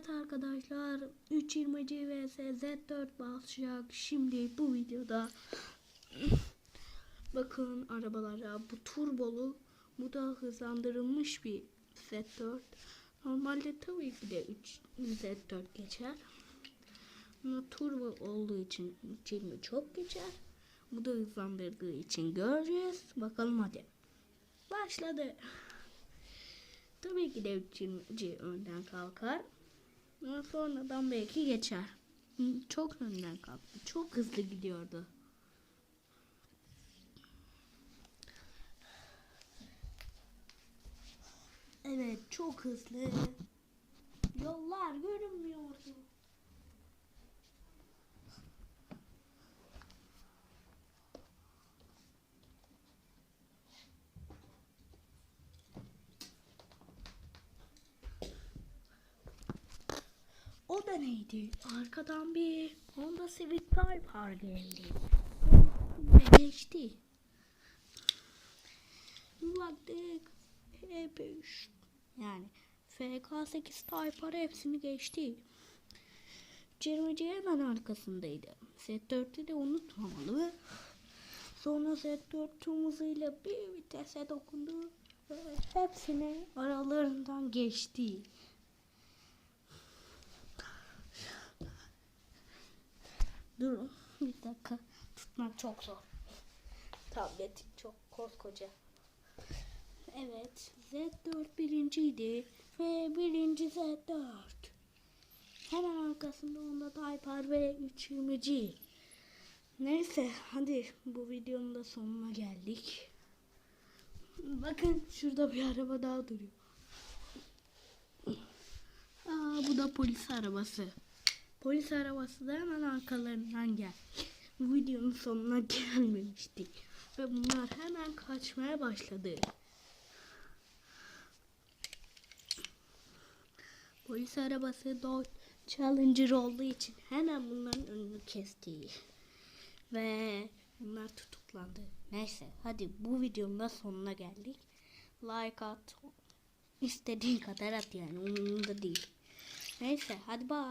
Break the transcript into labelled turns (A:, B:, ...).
A: Evet arkadaşlar 320 vs Z4 başlayacak. Şimdi bu videoda bakın arabalara bu turbolu bu da hızlandırılmış bir Z4. Normalde tabii ki de 3 Z4 geçer. Ama turbo olduğu için 320 çok geçer. Bu da hızlandırdığı için göreceğiz. Bakalım hadi. Başladı. Tabii ki de 320 önden kalkar. Sonradan belki geçer. Çok önden kalktı. Çok hızlı gidiyordu. Evet çok hızlı. Yollar görünmüyordu. Da neydi? Arkadan bir Honda Civic Type-R geldi. Ve geçti. Baktık. Hep üç- yani FK8 Type-R hepsini geçti. Cirmeci hemen arkasındaydı. Z4'ü de unutmamalı. Sonra Z4 tüm hızıyla bir vitese dokundu. ve Hepsini aralarından geçti. Durun bir dakika. Tutmak çok zor. Tablet çok koskoca. Evet. Z4 birinciydi. Ve birinci Z4. Hemen arkasında onda Type-R ve 320G. Neyse hadi bu videonun da sonuna geldik. Bakın şurada bir araba daha duruyor. Aa, bu da polis arabası. Polis arabası da hemen arkalarından gel. Videonun sonuna gelmemiştik. Ve bunlar hemen kaçmaya başladı. Polis arabası Dodge Challenger olduğu için hemen bunların önünü kesti. Ve bunlar tutuklandı. Neyse hadi bu videonun da sonuna geldik. Like at. istediğin kadar at yani umurumda değil. Neyse hadi bye.